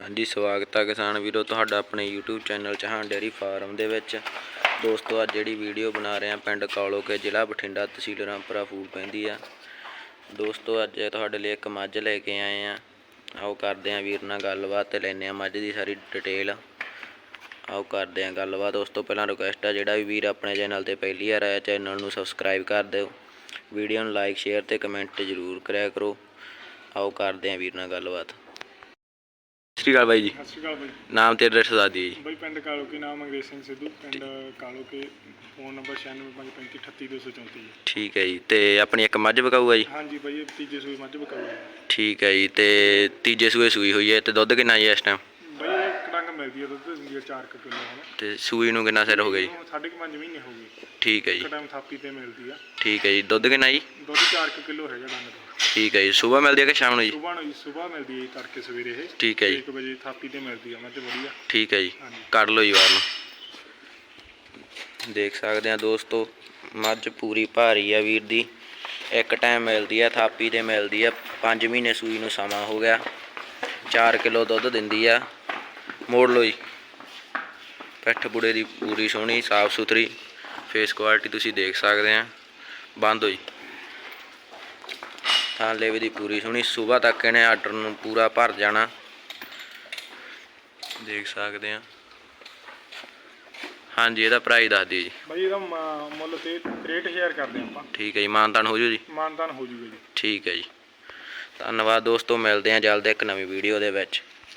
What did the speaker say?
ਹਾਂਜੀ, ਸਵਾਗਤ ਹੈ ਕਿਸਾਨ ਵੀਰੋ ਤੁਹਾਡਾ ਆਪਣੇ YouTube channel Chauhan dairy farm ਦੇ ਵਿੱਚ। ਦੋਸਤੋ, ਅੱਜ ਜਿਹੜੀ ਵੀਡੀਓ ਬਣਾ ਰਹੇ ਹਾਂ ਪਿੰਡ ਕਾਲੋਕੇ ਜ਼ਿਲ੍ਹਾ ਬਠਿੰਡਾ ਤਹਿਸੀਲ ਰਾਮਪੁਰਾ ਫੂਲ ਪੈਂਦੀ ਆ। ਦੋਸਤੋ, ਅੱਜ ਤੁਹਾਡੇ ਲਈ ਇੱਕ ਮੱਝ ਲੈ ਕੇ ਆਏ ਆ ਆਓ ਕਰਦੇ ਆ ਵੀਰ ਨਾਲ ਗੱਲਬਾਤ ਤੇ ਲੈਨੇ ਆ ਮੱਝ ਦੀ ਸਾਰੀ ਡਿਟੇਲ। ਆਓ ਕਰਦੇ ਆ ਗੱਲਬਾਤ। ਉਸ ਤੋਂ ਪਹਿਲਾਂ ਰਿਕੁਐਸਟ ਆ ਜਿਹੜਾ ਵੀ ਵੀਰ ਆਪਣੇ ਚੈਨਲ ਤੇ ਪਹਿਲੀ ਵਾਰ ਆਇਆ, ਚੈਨਲ ਨੂੰ ਸਬਸਕ੍ਰਾਈਬ ਕਰ ਦਿਓ। ਵੀਡੀਓ ਨੂੰ ਲਾਈਕ ਸ਼ੇਅਰ ਤੇ ਕਮੈਂਟ ਜ਼ਰੂਰ ਕਰਿਆ ਕਰੋ। ਆਓ ਕਰਦੇ ਆ ਵੀਰ ਨਾਲ ਗੱਲਬਾਤ। ਸ਼੍ਰੀ ਅਕਾਲ ਬਾਈ ਜੀ। ਸਤਿ ਸ਼੍ਰੀ ਅਕਾਲ ਬਾਈ। ਨਾਮ ਤੇ ਐਡਰੈਸ ਦੱਸ ਦਿਓ ਜੀ। ਬਾਈ ਪਿੰਡ ਕਾਲੋਕੇ ਨਾਮ ਅੰਗਰੇਜ਼ ਸਿੰਘ ਸਿੱਧੂ। ਪਿੰਡ ਕਾਲੋਕੇ ਫੋਨ ਨੰਬਰ 9653538234 ਜੀ ਠੀਕ ਹੈ ਜੀ। ਤੇ ਆਪਣੀ ਇੱਕ ਮੱਝ ਵਿਕਾਊ ਹੈ ਜੀ? ਹਾਂਜੀ ਬਾਈ ਇਹ ਤੀਜੇ ਸੂਈ ਮੱਝ ਬਕਾਊ ਠੀਕ ਹੈ ਜੀ। ਤੇ ਤੀਜੇ ਸੂਏ ਸੂਈ ਹੋਈ ਹੈ। ਤੇ ਦੁੱਧ ਕਿੰਨਾ ਜੀ ਇਸ ਟਾਈਮ ਬਾਈ ਇਹ ਕੜੰਗ ਮਿਲਦੀ ਹੈ ਦੁੱਧ ਦਿੰਦੀ ਹੈ 4 ਕਿਲੋ ਹੁਣ ਤੇ ਸੂਈ ਨੂੰ ਕਿੰਨਾ ਸਿਰ ਹੋ ਗਿਆ ਜੀ? ਸਾਢੇ ਕੁ ਪੰਜ ਮਹੀਨੇ ਹੋ ਗਏ। ਠੀਕ ਹੈ ਜੀ। ਇੱਕ ਟਾਈਮ ਥਾਪੀ ਤੇ ਮਿਲਦੀ ਆ। ਠੀਕ ਹੈ ਜੀ। ਦੁੱਧ ਕਿੰਨਾ ਜੀ? ਦੁੱਧ 4 ਕਿਲੋ ਹੈਗਾ ਡੰਗ ਦਾ ਠੀਕ ਹੈ ਜੀ ਸਵੇਰ ਮਿਲਦੀ ਹੈ ਕਿ ਸ਼ਾਮ ਨੂੰ ਜੀ? ਸੁਬਾਹ ਨੂੰ ਜੀ ਸੁਬਾਹ ਮਿਲਦੀ ਹੈ ਜੀ ਤੜਕੇ ਸਵੇਰੇ ਇਹ। ਠੀਕ ਹੈ ਜੀ। 1 ਵਜੇ ਥਾਪੀ ਤੇ ਮਿਲਦੀ ਆ ਮੱਝ ਵਧੀਆ। ਠੀਕ ਹੈ ਜੀ ਹਾਂਜੀ। ਕੱਢ ਲਓ ਜੀ ਬਾਹਰ ਨੂੰ। ਦੇਖ ਸਕਦੇ ਆ ਦੋਸਤੋ ਮੱਝ ਪੂਰੀ ਭਾਰੀ ਆ ਵੀਰ ਦੀ। ਇੱਕ ਟਾਈਮ ਮਿਲਦੀ ਆ ਥਾਪੀ ਤੇ ਮਿਲਦੀ ਆ। 5 ਮਹੀਨੇ ਸੂਈ ਨੂੰ ਸਮਾਂ ਹੋ ਗਿਆ। 4 ਕਿਲੋ ਦੁੱਧ ਦਿੰਦੀ ਆ। ਮੋੜ ਲਓ ਜੀ। ਪਿੱਠ ਬੁੜੇ ਦੀ ਪੂਰੀ ਸੋਹਣੀ ਸਾਫ਼ ਸੁਥਰੀ। ਫੇਸ ਕੁਆਲਿਟੀ ਤੁਸੀਂ ਦੇਖ ਸਕਦੇ ਆ। ਬੰਦ ਹੋਈ ਥਾਂ ਲੇਵੇ ਦੀ ਪੂਰੀ ਸੋਹਣੀ। ਸਵੇਰ ਤੱਕ ਇਹਨੇ ਆਰਡਰ ਨੂੰ ਪੂਰਾ ਭਰ ਜਾਣਾ। ਦੇਖ ਸਕਦੇ ਆ ਹਾਂਜੀ ਇਹਦਾ ਪ੍ਰਾਈਸ ਦੱਸ ਦਿਓ ਜੀ। ਬਾਈ ਇਹਦਾ ਮ- ਮੁੱਲ ਤੇ 63000 ਕਰਦੇ ਆਪਾਂ। ਠੀਕ ਹੈ ਜੀ ਮਾਨਤਾਨ ਹੋ ਜੂ ਜੀ? ਮਾਨਦਾਨ ਹੋ ਜੂਗਾ ਜੀ। ਠੀਕ ਹੈ ਜੀ। ਧੰਨਵਾਦ ਦੋਸਤੋ ਮਿਲਦੇ ਹਾਂ ਜਲਦੀ ਇੱਕ ਨਵੀਂ ਵੀਡੀਓ ਦੇ ਵਿੱਚ।